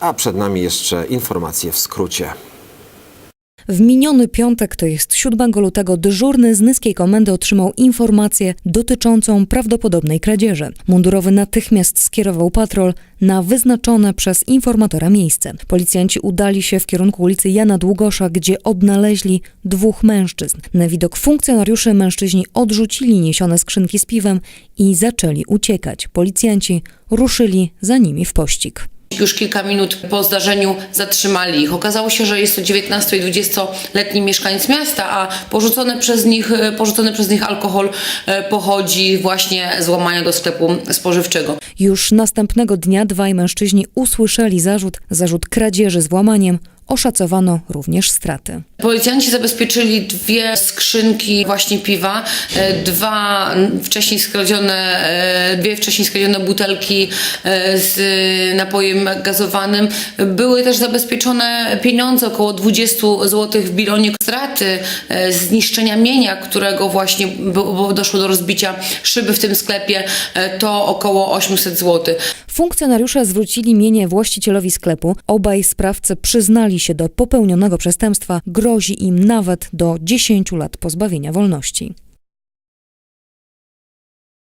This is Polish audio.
A przed nami jeszcze informacje w skrócie. W miniony piątek, to jest 7 lutego, dyżurny z Nyskiej Komendy otrzymał informację dotyczącą prawdopodobnej kradzieży. Mundurowy natychmiast skierował patrol na wyznaczone przez informatora miejsce. Policjanci udali się w kierunku ulicy Jana Długosza, gdzie odnaleźli dwóch mężczyzn. Na widok funkcjonariuszy mężczyźni odrzucili niesione skrzynki z piwem i zaczęli uciekać. Policjanci ruszyli za nimi w pościg. Już kilka minut po zdarzeniu zatrzymali ich. Okazało się, że jest to 19 i 20-letni mieszkaniec miasta, a porzucony przez nich, e, porzucony przez nich alkohol e, pochodzi właśnie z łamania do sklepu spożywczego. Już następnego dnia dwaj mężczyźni usłyszeli zarzut, zarzut kradzieży z włamaniem. Oszacowano również straty. Policjanci zabezpieczyli dwie skrzynki właśnie piwa, e, dwa wcześniej skradzione, e, dwie wcześniej skradzione butelki e, z napojem gazowanym. Były też zabezpieczone pieniądze, około 20 zł w bilonie. Straty, zniszczenia mienia, którego właśnie doszło do rozbicia szyby w tym sklepie, to około 800 zł. Funkcjonariusze zwrócili mienie właścicielowi sklepu. Obaj sprawcy przyznali się do popełnionego przestępstwa. Grozi im nawet do 10 lat pozbawienia wolności.